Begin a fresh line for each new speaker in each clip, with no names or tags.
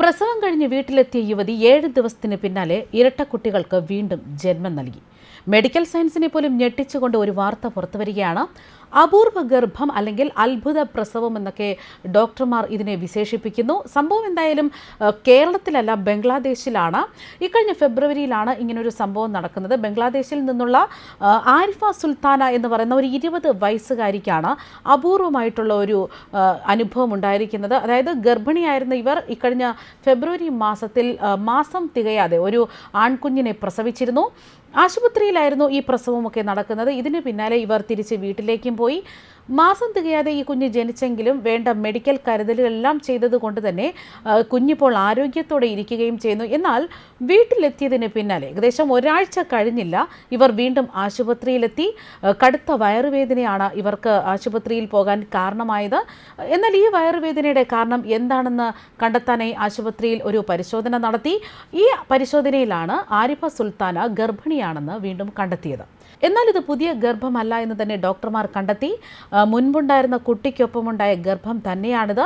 പ്രസവം കഴിഞ്ഞ് വീട്ടിലെത്തിയ യുവതി ഏഴ് ദിവസത്തിന് പിന്നാലെ ഇരട്ട കുട്ടികൾക്ക് വീണ്ടും ജന്മം നൽകി. മെഡിക്കൽ സയൻസിനെ പോലും ഞെട്ടിച്ചുകൊണ്ട് ഒരു വാർത്ത പുറത്തുവരികയാണ്. അപൂർവ ഗർഭം അല്ലെങ്കിൽ അത്ഭുത പ്രസവം എന്നൊക്കെ ഡോക്ടർമാർ ഇതിനെ വിശേഷിപ്പിക്കുന്നു. സംഭവം എന്തായാലും കേരളത്തിലല്ല ബംഗ്ലാദേശിലാണ്. ഇക്കഴിഞ്ഞ ഫെബ്രുവരിയിലാണ് ഇങ്ങനൊരു സംഭവം നടക്കുന്നത്. ബംഗ്ലാദേശിൽ നിന്നുള്ള ആരിഫ സുൽത്താന എന്ന് പറയുന്ന ഒരു ഇരുപത് വയസ്സുകാരിക്കാണ് അപൂർവമായിട്ടുള്ള ഒരു അനുഭവം ഉണ്ടായിരിക്കുന്നത്. അതായത് ഗർഭിണിയായിരുന്ന ഇവർ ഇക്കഴിഞ്ഞ ഫെബ്രുവരി മാസത്തിൽ മാസം തികയാതെ ഒരു ആൺകുഞ്ഞിനെ പ്രസവിച്ചിരുന്നു. ആശുപത്രിയിലായിരുന്നു ഈ പ്രസവമൊക്കെ നടക്കുന്നത്. ഇതിന് പിന്നാലെ ഇവർ തിരിച്ച് വീട്ടിലേക്കും പോയി. বই മാസം തികയാതെ ഈ കുഞ്ഞ് ജനിച്ചെങ്കിലും വേണ്ട മെഡിക്കൽ കരുതലുകളെല്ലാം ചെയ്തതുകൊണ്ട് തന്നെ കുഞ്ഞിപ്പോൾ ആരോഗ്യത്തോടെ ഇരിക്കുകയും ചെയ്യുന്നു. എന്നാൽ വീട്ടിലെത്തിയതിന് പിന്നാലെ ഏകദേശം ഒരാഴ്ച കഴിഞ്ഞില്ല ഇവർ വീണ്ടും ആശുപത്രിയിലെത്തി. കടുത്ത വയറുവേദനയാണ് ഇവർക്ക് ആശുപത്രിയിൽ പോകാൻ കാരണമായത്. എന്നാൽ ഈ വയറുവേദനയുടെ കാരണം എന്താണെന്ന് കണ്ടെത്താനായി ആശുപത്രിയിൽ ഒരു പരിശോധന നടത്തി. ഈ പരിശോധനയിലാണ് ആരിഫ സുൽത്താന ഗർഭിണിയാണെന്ന് വീണ്ടും കണ്ടെത്തിയത്. എന്നാൽ ഇത് പുതിയ ഗർഭമല്ല എന്ന് തന്നെ ഡോക്ടർമാർ കണ്ടെത്തി. മുൻപുണ്ടായിരുന്ന കുട്ടിക്കൊപ്പമുണ്ടായ ഗർഭം തന്നെയാണിത്.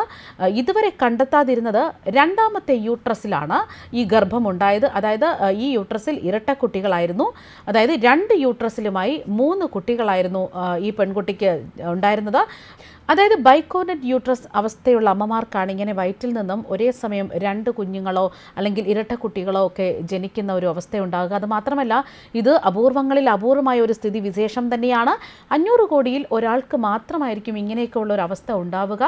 ഇതുവരെ കണ്ടെത്താതിരുന്നത് രണ്ടാമത്തെ യൂട്രസിലാണ് ഈ ഗർഭം ഉണ്ടായത് അതായത് ഈ യൂട്രസിൽ ഇരട്ട കുട്ടികളായിരുന്നു. അതായത് രണ്ട് യൂട്രസിലുമായി മൂന്ന് കുട്ടികളായിരുന്നു ഈ പെൺകുട്ടിക്ക് ഉണ്ടായിരുന്നത്. അതായത് ബൈക്കോനറ്റ് യൂട്രസ് അവസ്ഥയുള്ള അമ്മമാർക്കാണ് ഇങ്ങനെ വയറ്റിൽ നിന്നും ഒരേ സമയം രണ്ട് കുഞ്ഞുങ്ങളോ അല്ലെങ്കിൽ ഇരട്ട കുട്ടികളോ ഒക്കെ ജനിക്കുന്ന ഒരു അവസ്ഥ ഉണ്ടാകുക അത് മാത്രമല്ല ഇത് അപൂർവങ്ങളിൽ അപൂർവമായ ഒരു സ്ഥിതി വിശേഷം തന്നെയാണ്. അഞ്ഞൂറ് കോടിയിൽ ഒരാൾക്ക് മാത്രമായിരിക്കും ഇങ്ങനെയൊക്കെയുള്ള ഒരു അവസ്ഥ ഉണ്ടാവുക.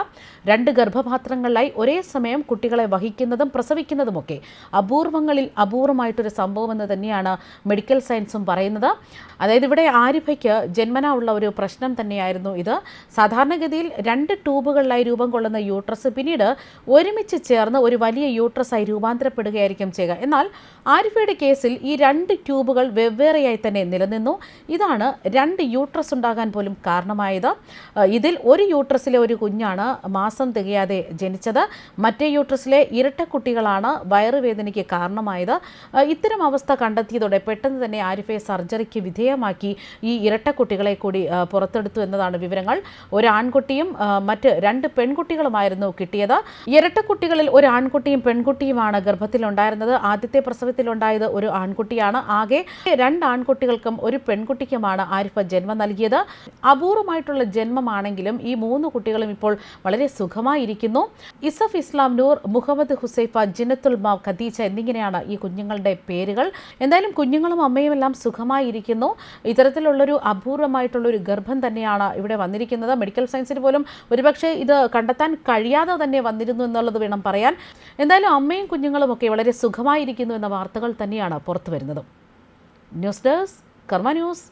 രണ്ട് ഗർഭപാത്രങ്ങളിലായി ഒരേ സമയം കുട്ടികളെ വഹിക്കുന്നതും പ്രസവിക്കുന്നതുമൊക്കെ അപൂർവങ്ങളിൽ അപൂർവമായിട്ടൊരു സംഭവം എന്ന് തന്നെയാണ് മെഡിക്കൽ സയൻസും പറയുന്നത്. അതായത് ഇവിടെ ആരിഫയ്ക്ക് ജന്മന ഉള്ള ഒരു പ്രശ്നം തന്നെയായിരുന്നു ഇത്. സാധാരണഗതിയിൽ രണ്ട് ട്യൂബുകളിലായി രൂപം കൊള്ളുന്ന യൂട്രസ് പിന്നീട് ഒരുമിച്ച് ചേർന്ന് ഒരു വലിയ യൂട്രസായി രൂപാന്തരപ്പെടുകയായിരിക്കും ചെയ്യുക. എന്നാൽ ആരിഫയുടെ കേസിൽ ഈ രണ്ട് ട്യൂബുകൾ വെവ്വേറെയായി തന്നെ നിലനിന്നു. ഇതാണ് രണ്ട് യൂട്രസ് ഉണ്ടാകാൻ പോലും കാരണമായത്. ഇതിൽ ഒരു യൂട്രസിലെ ഒരു കുഞ്ഞാണ് മാസം തികയാതെ ജനിച്ചത്. മറ്റേ യൂട്രസിലെ ഇരട്ട കുട്ടികളാണ് വയറുവേദനയ്ക്ക് കാരണമായത്. ഇത്തരം അവസ്ഥ കണ്ടെത്തിയതോടെ പെട്ടെന്ന് തന്നെ ആരിഫയെ സർജറിക്ക് വിധേയമാക്കി ഈ ഇരട്ട കുട്ടികളെ കൂടി പുറത്തെടുത്തു എന്നതാണ് വിവരങ്ങൾ. ഒരു ആൺകുട്ടിയും ഏഹ് മറ്റ് രണ്ട് പെൺകുട്ടികളുമായിരുന്നു കിട്ടിയത്. ഇരട്ടക്കുട്ടികളിൽ ഒരു ആൺകുട്ടിയും പെൺകുട്ടിയുമാണ് ഗർഭത്തിലുണ്ടായിരുന്നത്. ആദ്യത്തെ പ്രസവത്തിലുണ്ടായത് ഒരു ആൺകുട്ടിയാണ്. ആകെ രണ്ട് ആൺകുട്ടികൾക്കും ഒരു പെൺകുട്ടിക്കുമാണ് ആരിഫ ജന്മം നൽകിയത്. അപൂർവമായിട്ടുള്ള ജന്മമാണെങ്കിലും ഈ മൂന്ന് കുട്ടികളും ഇപ്പോൾ വളരെ സുഖമായിരിക്കുന്നു. ഇസഫ് ഇസ്ലാം നൂർ മുഹമ്മദ് ഹുസൈഫ ജിനത്തുൽ മാവ് ഖദീജ എന്നിങ്ങനെയാണ് ഈ കുഞ്ഞുങ്ങളുടെ പേരുകൾ. എന്തായാലും കുഞ്ഞുങ്ങളും അമ്മയും എല്ലാം സുഖമായിരിക്കുന്നു. ഇത്തരത്തിലുള്ളൊരു അപൂർവമായിട്ടുള്ളൊരു ഗർഭം തന്നെയാണ് ഇവിടെ വന്നിരിക്കുന്നത്. മെഡിക്കൽ സയൻസിന് പോലും ഒരുപക്ഷെ ഇത് കണ്ടെത്താൻ കഴിയാതെ തന്നെ വന്നിരുന്നു എന്നുള്ളത് വേണം പറയാൻ. എന്തായാലും അമ്മയും കുഞ്ഞുങ്ങളും ഒക്കെ വളരെ സുഖമായിരിക്കുന്നു എന്ന വാർത്തകൾ തന്നെയാണ് പുറത്തു വരുന്നത് ന്യൂസ് ഡെസ്ക് കർമ്മ ന്യൂസ്.